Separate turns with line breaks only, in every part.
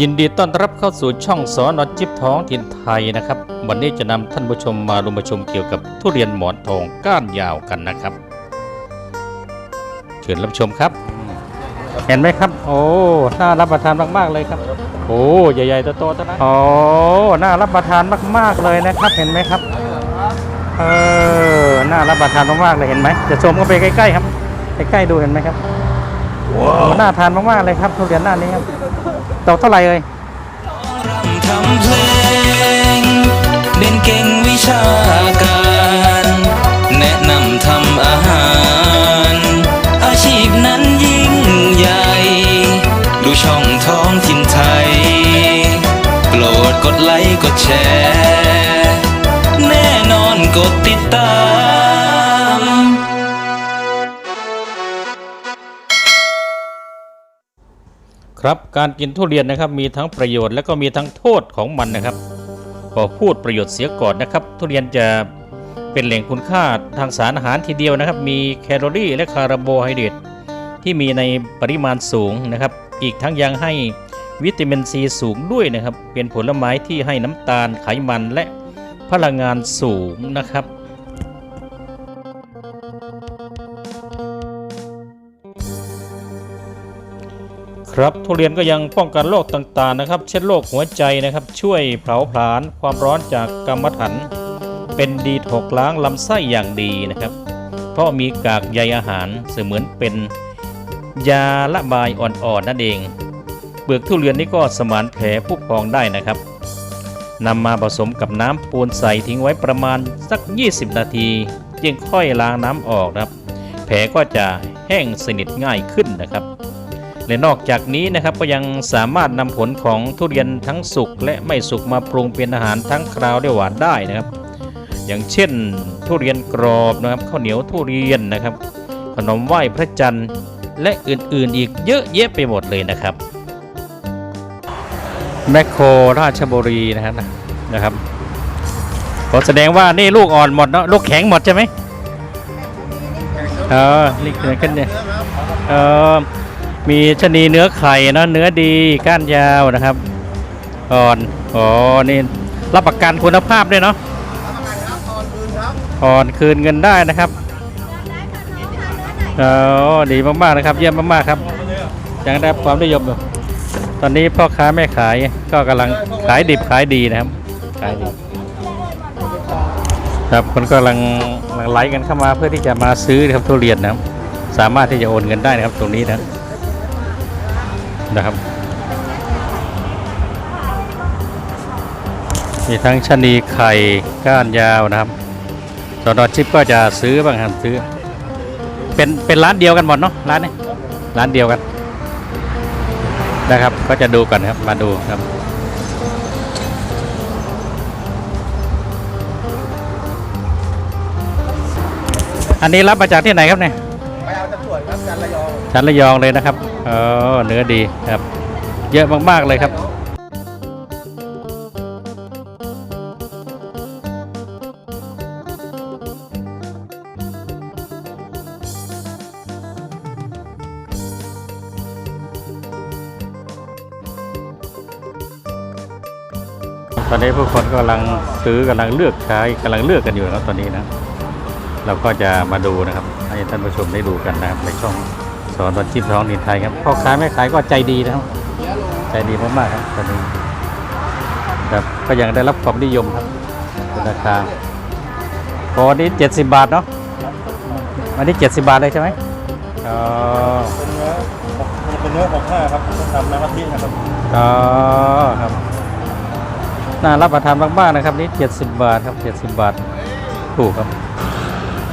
ยินดีต้อนรับเข้าสู่ช่องสอนอจิบท้องถิ่นไทยนะครับ วันนี้จะนำท่านผู้ชมมาดูมาชมเกี่ยวกับทุเรียนหมอนทองก้านยาวกันนะครับ เชิญรับชมครับ เห็นไหมครับ โอ้น่ารับประทานมากๆเลยครับ โอ้ใหญ่ๆโตๆตัวนั้นโอ้น่ารับประทานมากๆเลยนะครับ เห็นไหมครับเออน่ารับประทานมากๆเลยเห็นไหมจะชมก็ไปใกล้ๆครับใกล้ๆดูเห็นไหมครับว้าวน่าทานมากๆเลยครับทุเรียนหน้านี้ครับ ตกเท่าไหร่เอ่ย
ทำเพลงเด่นเก่งวิชาการ แนะนำทำอาหาร อาชีพนั้นยิ่งใหญ่ ดูช่องท้องถิ่นไทย โปรดกดไลค์กดแชร์ แน่นอนกดติดตาม
ครับการกินทุเรียนนะครับมีทั้งประโยชน์และก็มีทั้งโทษของมันนะครับพอพูดประโยชน์เสียก่อนนะครับ ทุเรียนจะเป็นแหล่งคุณค่าทางสารอาหารทีเดียวนะครับ มีแคลอรี่และคาร์โบไฮเดรตที่มีในปริมาณสูงนะครับ อีกทั้งยังให้วิตามินซีสูงด้วยนะครับ เป็นผลไม้ที่ให้น้ำตาลไขมันและพลังงานสูงนะครับ ครับทุเรียนก็ยังป้องกันโรคต่างๆนะครับ เช่นโรคหัวใจนะครับ ช่วยเผาผลาญความร้อนจากกรรมฐานเป็นดีถกล้างลำไส้อย่างดีนะครับ เพราะมีกากใยอาหารเสมือนเป็นยาละบายอ่อนๆนั่นเอง เปลือกทุเรียนนี้ก็สมานแผลผู้พองได้นะครับนำมาผสมกับน้ำปูนใส่ทิ้งไว้ประมาณสัก 20 นาทีจึงค่อยล้างน้ำออกนะครับ แผลก็จะแห้งสนิทง่ายขึ้นนะครับ และนอกจากนี้นะครับก็ยังสามารถนำผลของทุเรียนทั้งสุกและไม่สุกมาปรุงเป็นอาหารทั้งคราวและหวานได้นะครับ อย่างเช่นทุเรียนกรอบนะครับข้าวเหนียวทุเรียนนะครับ ขนมไหว้พระจันทร์และอื่นๆ อีกเยอะแยะไปหมดเลยนะครับแมคโครราชบุรีนะครับนะครับก็แสดงว่านี่ลูกอ่อนหมดเนาะลูกแข็งหมดใช่ไหมเออนี่คือกันเนี่ยเออ มีชะนีเนื้อไข่เนอะเนื้อดีก้านยาวนะครับอ่อนอ๋อนี่รับประกันคุณภาพด้วยเนาะอ่อนคืนเงินได้นะครับอ๋อดีมากๆนะครับ เยี่ยมมากๆครับยังได้รับความนิยมอยู่ตอนนี้พ่อค้าแม่ขายก็กำลังขายดิบขายดีนะครับ ขายดีครับคนก็กำลังกำลังไลค์กันเข้ามาเพื่อที่จะมาซื้อนะครับทุเรียนนะครับสามารถที่จะโอนเงินได้นะครับตรงนี้นะ นะครับ มีทั้งชะนีไข่ก้านยาวนะครับตอนอชิปก็จะซื้อบางครับซื้อ เป็นเป็นร้านเดียวกันหมดเนาะร้านนี้ร้านเดียวกันนะครับ ก็จะดูกันครับมาดูครับอันนี้รับมาจากที่ไหนครับเนี่ย ชั้นระยองเลยนะครับเออเนื้อดีครับ เยอะมากๆเลยครับตอนนี้ผู้คนกำลังซื้อกำลังเลือกใช้กำลังเลือกกันอยู่นะตอนนี้นะ เราก็จะมาดูนะครับ ให้ท่านผู้ชมได้ดูกันนะครับในช่อง สอนตอนชิปท้องนินไทยครับพ่อค้าแม่ขายก็ใจดีนะครับ ใจดีมากๆครับตอนนี้ครับก็ยังได้รับความนิยมครับเป็นราคาพอนี้เจ็ดสิบบาทเนาะอันนี้เจ็ดสิบบาทเลยใช่ไหมอ๋อ
เป็นเนื้อมันเป็นเนื้อของห้าครับต้องทำน้ำกะทินะครับ
อ๋อครับน่ารับประทานมากๆนะครับนี่เจ็ดสิบบาทครับเจ็ดสิบบาทถูกครับ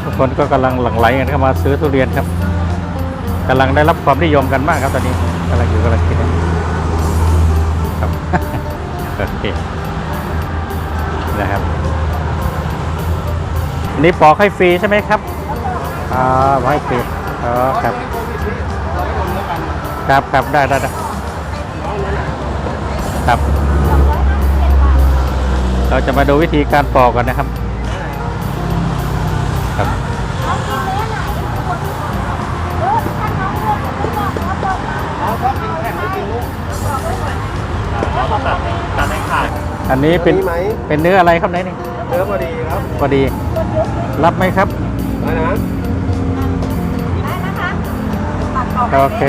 ทุกคนก็กำลังหลั่งไหลกันเข้ามาซื้อทุเรียนครับ กำลังได้รับความนิยมกันมากครับตอนนี้กำลังอยู่กำลังกินนะครับโอเคนะครับนี่ปอกให้ฟรีใช่ไหมครับอ่าปอกให้ฟรีอ๋อครับครับครับได้ได้ได้ครับ เราจะมาดูวิธีการปอกกันนะครับ อันนี้เป็น
อัไหม
เป็นเนื้ออะไรครับไหนนี่
เนื้อพอดีครับ
พอดี รับไหมครับ
ได้นะ
โอเค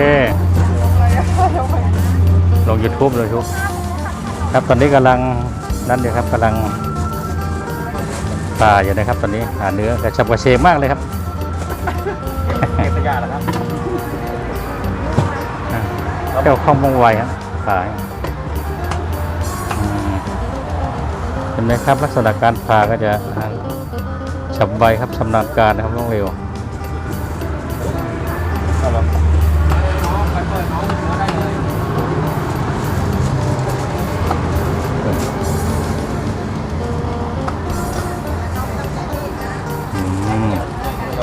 ลง YouTube เลยทุกครับตอนนี้กำลังนั่นอยู่ครับกำลังป่าอยู่นะครับ ตอนนี้หาเนื้อกระชับกระเฉงมากเลยครับ
เก็บขยะแล้วครับ
เจ้าข้องมงไวครับขา ห็นไหมครับ ลักษณะการผ่าก็จะฉับไวครับชำนาญการนะครับต้องเร็ว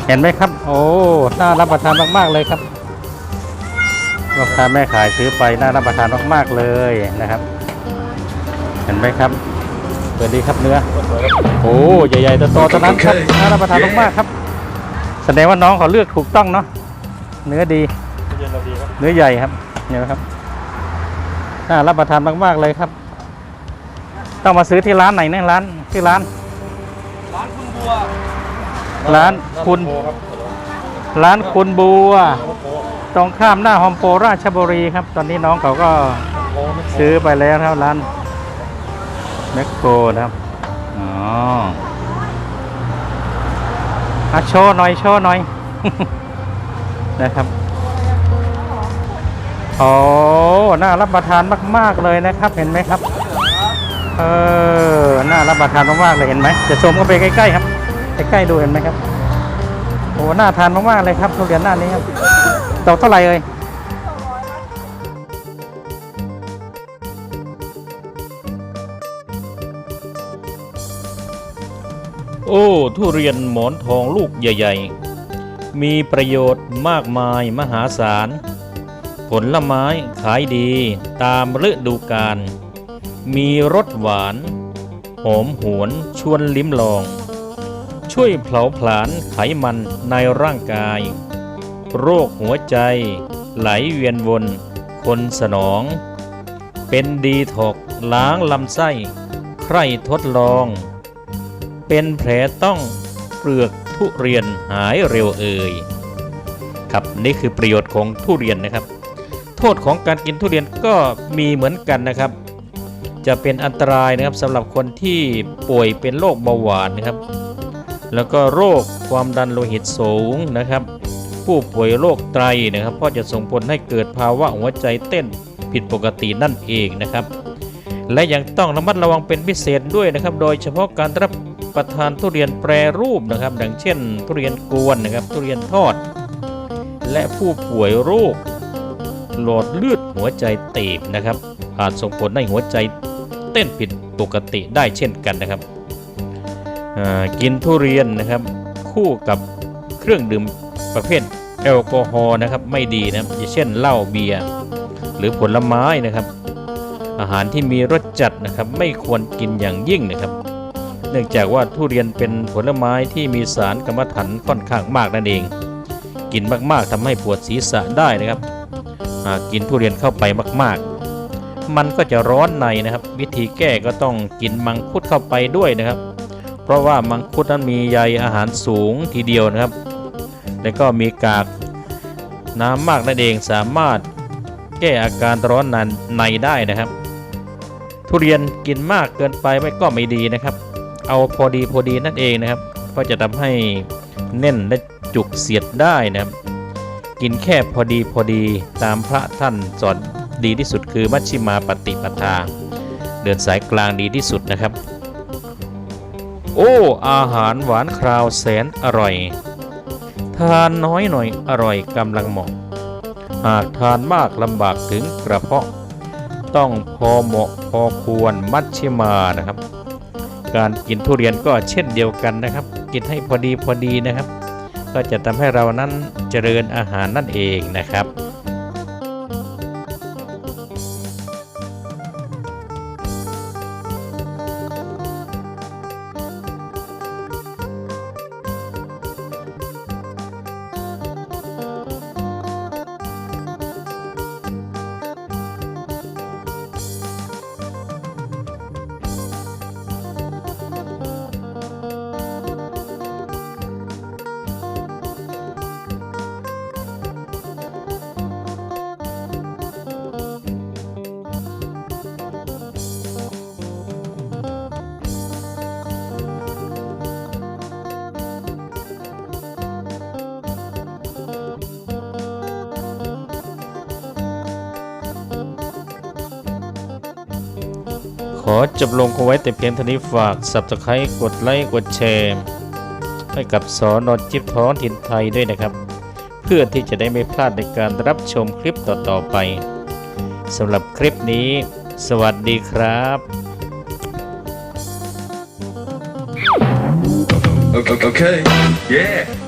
เห็นไหมครับ โอ้น่ารับประทานมากๆเลยครับลูกค้าแม่ขายซื้อไปน่ารับประทานมากๆเลยนะครับ เห็นไหมครับ สวัสดีครับเนื้อ โอ้ใหญ่ๆโตๆตอนนั้นครับน่ารับประทานมากๆครับ แสดงว่าน้องเขาเลือกถูกต้องเนาะ เนื้อดี
เย็นเราดีครับ
เนื้อใหญ่ครับเห็นไหมครับ น่ารับประทานมากๆเลยครับ ต้องมาซื้อที่ร้านไหนเนี่ยร้านที่ร้าน
ร้านคุณบัว
ร้านคุณ
โครับ
ร้านคุณบัว
โอ้โห
ตรงข้ามหน้าโฮมโปรราชบุรีครับ ตอนนี้น้องเขาก็
โอ้โห
ซื้อไปแล้วครับร้าน แมคโครนะครับ อ๋ออะโชว์หน่อย โชว์หน่อย นะครับ โอ้ น่ารับประทานมาก ๆ เลยนะครับ เห็นไหมครับ เออ น่ารับประทานมาก ๆ เลย เห็นไหมจะชมก็ไปใกล้ ๆ ครับ ใกล้ ๆ ดูเห็นไหมครับ โอ้ น่าทานมาก ๆ เลยครับทุเรียนหน้านี้ครับดอกเท่าไหร่เอ่ย โอ้ ทุเรียนหมอนทองลูกใหญ่ ๆ มีประโยชน์มากมายมหาศาล ผลไม้ขายดีตามฤดูกาล มีรสหวาน หอมหวนชวนลิ้มลอง ช่วยเผาผลาญไขมันในร่างกาย โรคหัวใจ ไหลเวียนวน คนสนอง เป็นดีถกล้างลำไส้ ใครทดลอง เป็นแผลต้องเปลือกทุเรียนหายเร็วเอ่ยครับนี่คือประโยชน์ของทุเรียนนะครับ โทษของการกินทุเรียนก็มีเหมือนกันนะครับ จะเป็นอันตรายนะครับสำหรับคนที่ป่วยเป็นโรคเบาหวานนะครับ แล้วก็โรคความดันโลหิตสูงนะครับ ผู้ป่วยโรคไตนะครับเพราะจะส่งผลให้เกิดภาวะหัวใจเต้นผิดปกตินั่นเองนะครับ และยังต้องระมัดระวังเป็นพิเศษด้วยนะครับ โดยเฉพาะการรับ ประทานทุเรียนแปรรูปนะครับ ดังเช่น ทุเรียนกวนนะครับ ทุเรียนทอด และผู้ป่วยโรคหลอดเลือดหัวใจตีบนะครับ อาจส่งผลให้หัวใจเต้นผิดปกติได้เช่นกันนะครับกินทุเรียนนะครับ คู่กับเครื่องดื่มประเภทแอลกอฮอล์นะครับไม่ดีนะครับอย่างเช่นเหล้าเบียร์หรือผลไม้นะครับ อาหารที่มีรสจัดนะครับ ไม่ควรกินอย่างยิ่งนะครับ นื่องจากว่าทุเรียนเป็นผลไม้ที่มีสารกรรมฐานค่อนข้างมากนั่นเอง กินมากๆทำให้ปวดศีรษะได้นะครับหากินทุเรียนเข้าไปมาก ๆ มันก็จะร้อนในนะครับ วิธีแก้ก็ต้องกินมังคุดเข้าไปด้วยนะครับ เพราะว่ามังคุดนั้นมีใยอาหารสูงทีเดียวนะครับ และก็มีกากน้ำมากนั่นเองสามารถแก้อาการร้อนในในได้นะครับ ทุเรียนกินมากเกินไปไม่ก็ไม่ดีนะครับ เอาพอดีพอดีนั่นเองนะครับ ก็จะทำให้แน่นและจุกเสียดได้นะครับ กินแค่พอดีพอดีตามพระท่านสอนดีที่สุดคือมัชชิมาปฏิปทา เดินสายกลางดีที่สุดนะครับ โอ้ อาหารหวานคราวแสนอร่อย ทานน้อยหน่อยอร่อยกำลังเหมาะ หากทานมากลำบากถึงกระเพาะ ต้องพอเหมาะพอควรมัชชิมานะครับ การกินทุเรียนก็เช่นเดียวกันนะครับ กินให้พอดีพอดีนะครับ ก็จะทำให้เรานั้นเจริญอาหารนั่นเองนะครับ จบลงคงไว้แต่เพียงเท่านี้ฝาก subscribe กดไลค์กดแชร์ให้กับสอนอจิบท้องถิ่นไทยด้วยนะครับ เพื่อที่จะได้ไม่พลาดในการรับชมคลิปต่อๆไปสำหรับคลิปนี้ สวัสดีครับ
Okay. okay. Yeah.